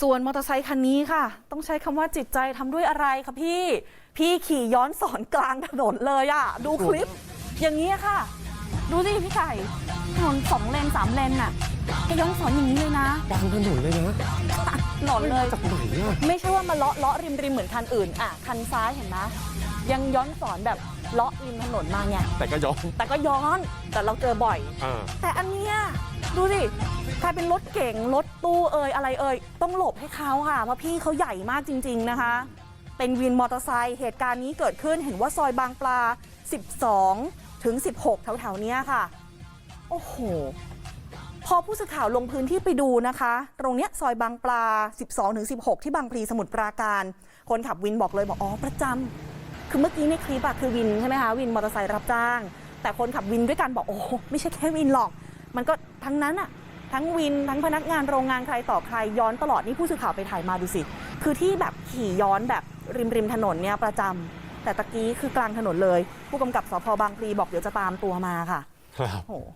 ส่วนมอเตอร์ไซคันนี้ค่ะ ต้องใช้คำว่าจิตใจทำด้วยอะไรคะพี่ พี่ขี่ย้อนสอนกลางถนนเลยอะดูคลิป อย่างนี้ยค่ะ ดูสิพี่ไก่ถนนสองเลนสามเลนน่ะแกย้อนสอนอย่างนี้เลยนะกลางถนนเลยนะถนนเลย จากไหนอะไม่ใช่ว่ามาเลาะเลาะริมริมเหมือนคันอื่นอะคันซ้ายเห็นไหมยังย้อนสอนแบบเลาะริมถนนมาไงแต่ก็ย้อนแต่ก็ย้อนแต่เราเจอบ่อย อ่าแต่อันเนี้ยดูสิ กลายเป็นรถเก๋งรถตู้เอ่ยอะไรเอ่ยต้องหลบให้เขาค่ะ เพราะพี่เขาใหญ่มากจริง ๆนะคะ เป็นวินมอเตอร์ไซค์เหตุการณ์นี้เกิดขึ้นเห็นว่าซอยบางปลา 12 ถึง 16 แถวๆนี้ค่ะ โอ้โห พอผู้สื่อข่าวลงพื้นที่ไปดูนะคะ ตรงเนี้ยซอยบางปลา 12 ถึง 16 ที่บางพลีสมุทรปราการ คนขับวินบอกเลยบอกอ๋อประจำคือเมื่อกี้ในคลิปอะคือวินใช่ไหมคะวินมอเตอร์ไซค์รับจ้าง แต่คนขับวินด้วยกันบอกโอ้ไม่ใช่แค่วินหรอก มันก็ทั้งนั้นอะ ทั้งวินทั้งพนักงานโรงงานใครต่อใครย้อนตลอดนี่ผู้สื่อข่าวไปถ่ายมาดูสิ คือที่แบบขี่ย้อนแบบริมริมถนนเนี่ยประจำแต่ตะกี้คือกลางถนนเลย ผู้กำกับสพบางพลีบอกเดี๋ยวจะตามตัวมาค่ะครับโอ้โห